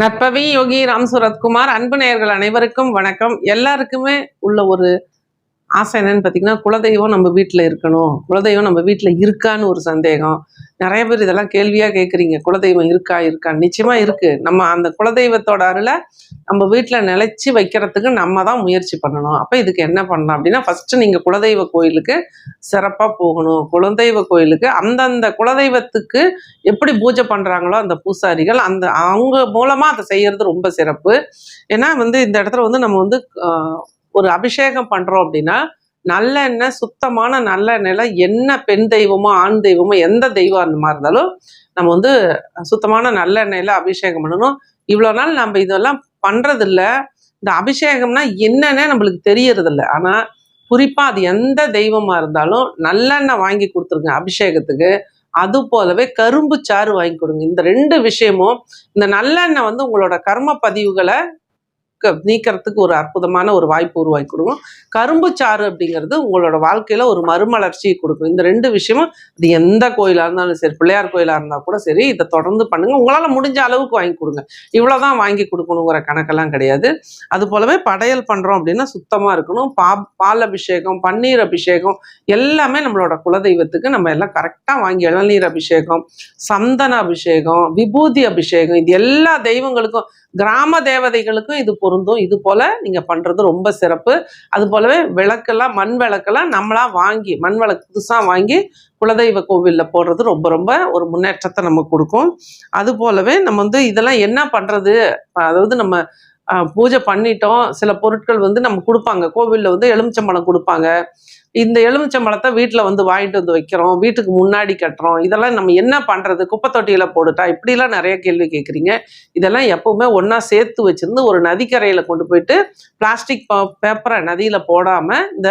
நற்பவி யோகி ராம் சுரத்குமார் அன்பு நேயர்கள் அனைவருக்கும் வணக்கம். எல்லாருக்குமே உள்ள ஒரு ஆசை என்னன்னு பார்த்தீங்கன்னா குலதெய்வம் நம்ம வீட்டில் இருக்கணும். குலதெய்வம் நம்ம வீட்டில் இருக்கான்னு ஒரு சந்தேகம். நிறைய பேர் இதெல்லாம் கேள்வியாக கேட்குறீங்க குலதெய்வம் இருக்கா இருக்கா நிச்சயமாக இருக்குது நம்ம அந்த குலதெய்வத்தோட அருளை நம்ம வீட்டில் நிலைச்சி வைக்கிறதுக்கு நம்ம தான் முயற்சி பண்ணணும். அப்போ இதுக்கு என்ன பண்ணலாம்? அப்படின்னா ஃபஸ்ட்டு நீங்கள் குலதெய்வ கோயிலுக்கு சிறப்பாக போகணும். குலதெய்வ கோயிலுக்கு அந்தந்த குலதெய்வத்துக்கு எப்படி பூஜை பண்ணுறாங்களோ அந்த பூசாரிகள் அந்த அவங்க மூலமாக அதை செய்கிறது ரொம்ப சிறப்பு. ஏன்னா வந்து இந்த இடத்துல வந்து நம்ம வந்து ஒரு அபிஷேகம் பண்ணுறோம் அப்படின்னா நல்லெண்ணெய் சுத்தமான நல்லெண்ணெயில என்ன பெண் தெய்வமோ ஆண் தெய்வமோ எந்த தெய்வம் அந்த மாதிரி இருந்தாலும் நம்ம வந்து சுத்தமான நல்லெண்ணெயில அபிஷேகம் பண்ணணும். இவ்வளோ நாள் நம்ம இதெல்லாம் பண்றதில்ல. இந்த அபிஷேகம்னா என்னன்னே நம்மளுக்கு தெரியறதில்ல. ஆனா குறிப்பாக அது எந்த தெய்வமாக இருந்தாலும் நல்லெண்ணெய் வாங்கி கொடுத்துருங்க அபிஷேகத்துக்கு. அது போலவே கரும்பு சாறு வாங்கி கொடுங்க. இந்த ரெண்டு விஷயமும் இந்த நல்லெண்ணெய் வந்து உங்களோட கர்ம பதிவுகளை நீக்கிறதுக்கு ஒரு அற்புதமான ஒரு வாய்ப்பு உருவாக்கி கொடுக்கும். கரும்பு சாறு அப்படிங்கிறது உங்களோட வாழ்க்கையில ஒரு மறுமலர்ச்சியை கொடுக்கும். இந்த ரெண்டு விஷயமும் அது எந்த கோயிலா இருந்தாலும் சரி பிள்ளையார் கோயிலா இருந்தா கூட சரி இதை தொடர்ந்து பண்ணுங்க. உங்களால முடிஞ்ச அளவுக்கு வாங்கி கொடுங்க. இவ்வளவுதான் வாங்கி கொடுக்கணுங்கிற கணக்கெல்லாம் கிடையாது. அது போலவே படையல் பண்றோம் அப்படின்னா சுத்தமா இருக்கணும். பா பால் அபிஷேகம் பன்னீர் அபிஷேகம் எல்லாமே நம்மளோட குலதெய்வத்துக்கு நம்ம எல்லாம் கரெக்டா வாங்கி இளநீர் அபிஷேகம் சந்தன அபிஷேகம் விபூதி அபிஷேகம் இது எல்லா தெய்வங்களுக்கும் கிராம தேவதைகளுக்கும் இது பொருந்தும். இது போல நீங்க பண்றது ரொம்ப சிறப்பு. அது போலவே விளக்கெல்லாம் மண் விளக்கெல்லாம் நம்மளா வாங்கி மண் விளக்கு புதுசா வாங்கி குலதெய்வ கோவிலில் போடுறது ரொம்ப ரொம்ப ஒரு முன்னேற்றத்தை நமக்கு கொடுக்கும். அது போலவே நம்ம வந்து இதெல்லாம் என்ன பண்றது? அதாவது நம்ம பூஜை பண்ணிட்டோம். சில பொருட்கள் வந்து நம்ம கொடுப்பாங்க. கோவிலில் வந்து எலுமிச்சம்பழம் கொடுப்பாங்க. இந்த எலுமிச்சம்பழத்தை வீட்டில் வந்து வாங்கிட்டு வந்து வைக்கிறோம் வீட்டுக்கு முன்னாடி கட்டுறோம். இதெல்லாம் நம்ம என்ன பண்ணுறது குப்பை தொட்டியில் போட்டுட்டா இப்படிலாம் நிறைய கேள்வி கேட்குறீங்க இதெல்லாம் எப்பவுமே ஒன்றா சேர்த்து வச்சுருந்து ஒரு நதிக்கரையில் கொண்டு போயிட்டு பிளாஸ்டிக் பேப்பரை நதியில் போடாமல் இந்த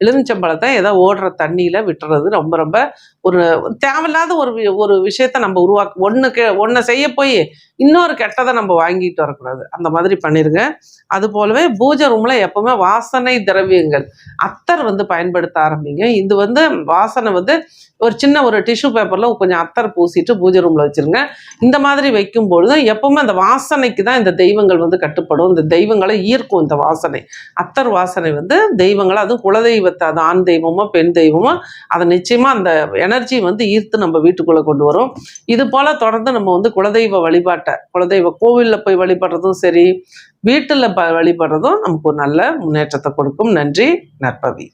எலுமிச்சம்பழத்தை ஏதோ ஓடுற தண்ணியில் விட்டுறது ரொம்ப ரொம்ப ஒரு தேவையில்லாத ஒரு வி- ஒரு விஷயத்த நம்ம உருவாக்க ஒன்று கே ஒன்றை செய்ய போய் இன்னொரு கெட்டதை நம்ம வாங்கிட்டு வரக்கூடாது. அந்த மாதிரி பண்ணிருங்க. அது போலவே பூஜை ரூமில் எப்பவுமே வாசனை திரவியங்கள் அத்தர் வந்து பயன்படுத்த ஆரம்பிங்க. இது வந்து வாசனை வந்து ஒரு சின்ன ஒரு டிஷ்யூ பேப்பரில் கொஞ்சம் அத்தர் பூசிட்டு பூஜை ரூமில் வச்சிருங்க. இந்த மாதிரி வைக்கும் பொழுது எப்பவுமே அந்த வாசனைக்கு தான் இந்த தெய்வங்கள் வந்து கட்டுப்படும். இந்த தெய்வங்களை ஈர்க்கும் இந்த வாசனை. அத்தர் வாசனை வந்து தெய்வங்களை அதுவும் குலதெய்வத்தை அது ஆண் தெய்வமோ பெண் தெய்வமோ அதை நிச்சயமாக அந்த எனர்ஜி வந்து ஈர்த்து நம்ம வீட்டுக்குள்ளே கொண்டு வரும். இது போல் தொடர்ந்து நம்ம வந்து குலதெய்வ வழிபாட்டை குலதெய்வ கோவிலில் போய் வழிபடுறதும் சரி வீட்டில் ப- வழிபடுறதும் நமக்கு ஒரு நல்ல முன்னேற்றத்தை கொடுக்கும். நன்றி நற்பவி